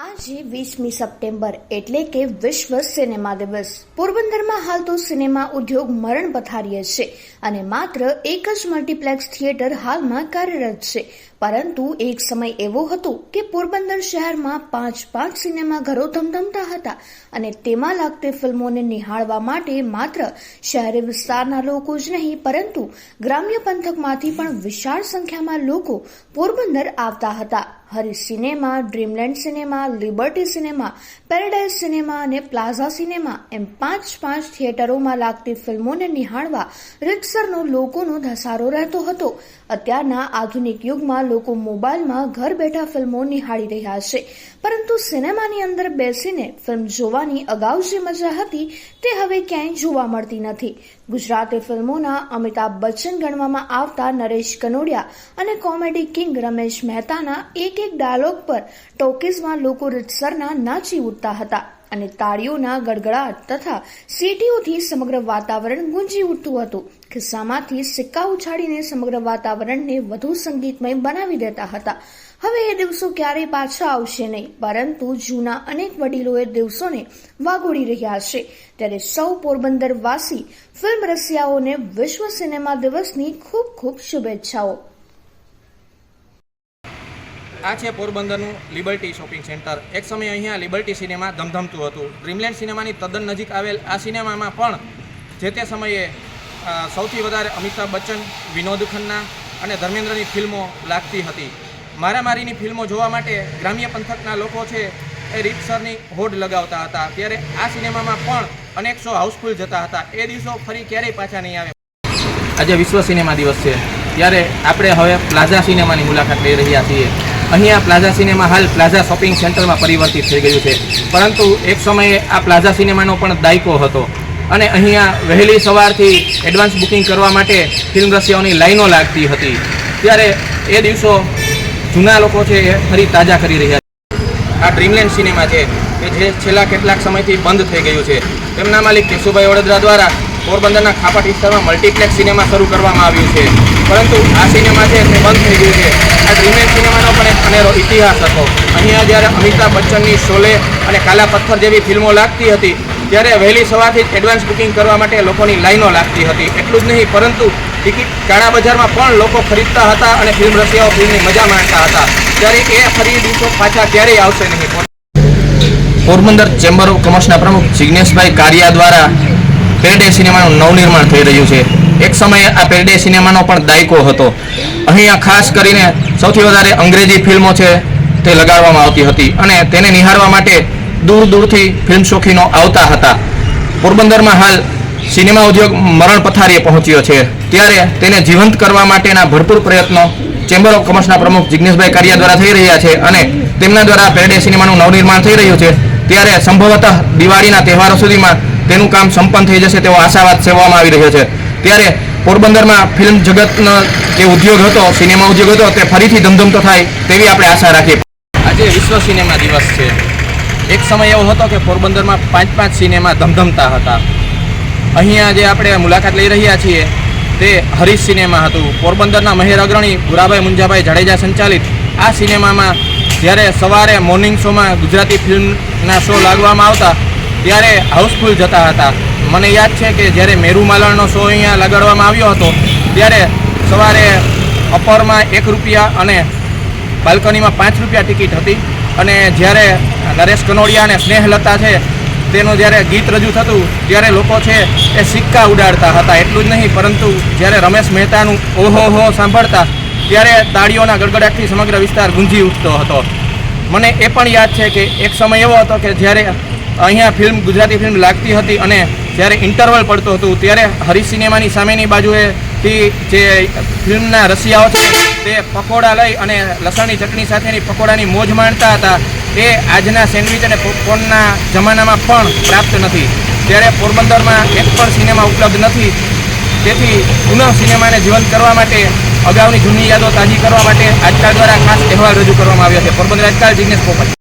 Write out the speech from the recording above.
આજે વીસમી સપ્ટેમ્બર એટલે કે વિશ્વ સિનેમા દિવસ. પોરબંદરમાં હાલ તો સિનેમા ઉદ્યોગ મરણ પથારીએ છે અને માત્ર એક જ મલ્ટીપ્લેક્સ થિયેટર હાલમાં કાર્યરત છે. પરંતુ એક સમય એવો હતો કે પોરબંદર શહેરમાં પાંચ પાંચ સિનેમા ઘરો ધમધમતા હતા અને તેમાં લાગતી ફિલ્મોને નિહાળવા માટે માત્ર શહેરી વિસ્તારના લોકો જ નહીં, પરંતુ ગ્રામ્ય પંથકમાંથી પણ વિશાળ સંખ્યામાં લોકો પોરબંદર આવતા હતા. Hari cinema, Dreamland cinema Liberty cinema, Paradise cinema અને પ્લાઝા સિનેમા એમ પાંચ પાંચ થિયેટરોમાં લાગતી ફિલ્મોને નિહાળવા રીતસરનો લોકોનો ધસારો રહેતો હતો. અત્યારના આધુનિક યુગમાં લોકો મોબાઈલમાં ઘર બેઠા ફિલ્મો નિહાળી રહ્યા છે. પરંતુ સિનેમાની અંદર બેસીને ફિલ્મ જોવાની અગાઉ જે મજા હતી તે હવે ક્યાંય જોવા મળતી નથી. ગુજરાતી ફિલ્મોના અમિતાભ બચ્ચન ગણવામાં આવતા નરેશ કનોડિયા અને કોમેડી કિંગ રમેશ મહેતાના એક એક ડાયલોગ પર ટોકીઝમાં લોકો રીતસરના નાચી ઉઠતા હતા અને તાળીઓના ગડગડાટ તથા સીટીઓથી સમગ્ર વાતાવરણ ગુંજી ઉઠતું હતું ખિસ્સામાંથી સિક્કા ઉછાળીને સમગ્ર વાતાવરણને વધુ સંગીતમય બનાવી દેતા હતા. હવે એ દિવસો ક્યારેય પાછા આવશે નહીં, પરંતુ જૂના અનેક વડીલોએ દિવસોને વાગોડી રહ્યા છે. ત્યારે સૌ પોરબંદર વાસી ફિલ્મ રસિયાઓને વિશ્વ સિનેમા દિવસની ખૂબ ખૂબ શુભેચ્છાઓ. આ છે પોરબંદરનું લિબર્ટી શોપિંગ સેન્ટર એક સમયે અહીંયા લિબર્ટી સિનેમા ધમધમતું હતું. ડ્રીમલેન્ડ સિનેમાની તદ્દન નજીક આવેલ આ સિનેમામાં પણ જે તે સમયે સૌથી વધારે અમિતાભ બચ્ચન, વિનોદ ખન્ના અને ધર્મેન્દ્રની ફિલ્મો લાગતી હતી. મારામારીની ફિલ્મો જોવા માટે ગ્રામ્ય પંથકના લોકો છે એ રીતસરની હોડ લગાવતા હતા. ત્યારે આ સિનેમામાં પણ અનેક શો હાઉસફુલ જતા હતા. એ દિવસો ફરી ક્યારેય પાછા નહીં આવે. આજે વિશ્વ સિનેમા દિવસ છે. ત્યારે આપણે હવે પ્લાઝા સિનેમાની મુલાકાત લઈ રહ્યા છીએ અહીંયા પ્લાઝા સિનેમા હાલ પ્લાઝા શોપિંગ સેન્ટરમાં પરિવર્તિત થઈ ગયું છે. પરંતુ એક સમયે આ પ્લાઝા સિનેમાનો પણ દાયકો હતો અને અહીંયા વહેલી સવારથી એડવાન્સ બુકિંગ કરવા માટે ફિલ્મ રસિયાઓની લાઈનો લાગતી હતી. ત્યારે એ દિવસો જૂના લોકો છે એ ફરી તાજા કરી રહ્યા છે. આ ડ્રીમલેન્ડ સિનેમા છે, કે જે છેલ્લા કેટલાક સમયથી બંધ થઈ ગયું છે. તેમના માલિક કેશુભાઈ વડોદરા દ્વારા પોરબંદરના ખાપટ વિસ્તારમાં મલ્ટીપ્લેક્સ સિનેમા શરૂ કરવામાં આવ્યું છે. પરંતુ આ સિનેમા છે તે બંધ થઈ ગયું છે. આ ડ્રીમેન સિનેમાનો પણ એક અનેરો ઇતિહાસ હતો. અહીંયા જ્યારે અમિતાભ બચ્ચનની શોલે અને કાલા પથ્થર જેવી ફિલ્મો લાગતી હતી, ત્યારે વહેલી સવારથી જ એડવાન્સ બુકિંગ કરવા માટે લોકોની લાઈનો લાગતી હતી. એટલું જ નહીં, પરંતુ ટિકિટ કાળા બજારમાં પણ લોકો ખરીદતા હતા અને ફિલ્મ રસિયાઓ ફિલ્મની મજા માણતા હતા. ત્યારે એ ફરી દિવસો પાછા ક્યારેય આવશે નહીં. પોરબંદર ચેમ્બર ઓફ કોમર્સના પ્રમુખ જિગ્નેશભાઈ કારિયા દ્વારા પેરડે સિનેમાનું નવનિર્માણ થઈ રહ્યું છે. એક સમયે આ પેરડે સિનેમાનો પણ દાયકો હતો. અહીંયા ખાસ કરીને સૌથી વધારે અંગ્રેજી ફિલ્મો છે તે લગાડવામાં આવતી હતી અને તેને નિહાળવા માટે દૂર દૂરથી ફિલ્મ શોખીનો આવતા હતા. પોરબંદરમાં હાલ સિનેમા ઉદ્યોગ મરણ પથારીએ પહોંચ્યો છે. ત્યારે તેને જીવંત કરવા માટેના ભરપૂર પ્રયત્નો ચેમ્બર ઓફ કોમર્સના પ્રમુખ જિગ્નેશભાઈ કારિયા દ્વારા થઈ રહ્યા છે અને તેમના દ્વારા પેરડે સિનેમાનું નવનિર્માણ થઈ રહ્યું છે. ત્યારે સંભવતઃ દિવાળીના તહેવારો સુધીમાં તેનું કામ સંપન્ન થઈ જશે તેવો આશાવાદ સેવવામાં આવી રહ્યો છે. ત્યારે પોરબંદરમાં ફિલ્મ જગતનો જે ઉદ્યોગ હતો, સિનેમા ઉદ્યોગ હતો, તે ફરીથી ધમધમતો થાય તેવી આપણે આશા રાખીએ આજે વિશ્વ સિનેમા દિવસ છે. એક સમય એવો હતો કે પોરબંદરમાં પાંચ પાંચ સિનેમા ધમધમતા હતા. અહીંયા જે આપણે મુલાકાત લઈ રહ્યા છીએ, તે હરીશ સિનેમા હતું. પોરબંદરના મહેર અગ્રણી ભુરાભાઈ મુંજાભાઈ જાડેજા સંચાલિત આ સિનેમામાં જ્યારે સવારે મોર્નિંગ શોમાં ગુજરાતી ફિલ્મના શો લાગવામાં આવતા ત્યારે હાઉસફુલ જતા હતા. મને યાદ છે કે જ્યારે મેરુ માલણનો શો અહીંયા લગાડવામાં આવ્યો હતો, ત્યારે સવારે અપરમાં એક રૂપિયા અને બાલ્કનીમાં પાંચ રૂપિયા ટિકિટ હતી. અને જ્યારે નરેશ કનોડિયા અને સ્નેહલતા છે, તેનું જ્યારે ગીત રજૂ થતું, ત્યારે લોકો છે એ સિક્કા ઉડાડતા હતા. એટલું જ નહીં, પરંતુ જ્યારે રમેશ મહેતાનું ઓહો હો સાંભળતા, ત્યારે તાળીઓના ગડગડાટથી સમગ્ર વિસ્તાર ગુંજી ઉઠતો હતો. મને એ પણ યાદ છે કે એક સમય એવો હતો કે જ્યારે અહીંયા ફિલ્મ, ગુજરાતી ફિલ્મ લાગતી હતી અને જ્યારે ઇન્ટરવલ પડતું હતું, ત્યારે હરી સિનેમાની સામેની બાજુએથી જે ફિલ્મના રસિયાઓ છે, તે પકોડા લઈ અને લસણની ચટણી સાથેની પકોડાની મોજ માણતા હતા. એ આજના સેન્ડવિચ અને પોપકોર્નના જમાનામાં પણ પ્રાપ્ત નથી. ત્યારે પોરબંદરમાં એક પણ સિનેમા ઉપલબ્ધ નથી, તેથી પુનઃ સિનેમાને જીવંત કરવા માટે, અગાઉની જૂની યાદો તાજી કરવા માટે આજકાલ દ્વારા ખાસ અહેવાલ રજૂ કરવામાં આવ્યો છે. પોરબંદર આજકાલ જિગ્નેશ પોપટ.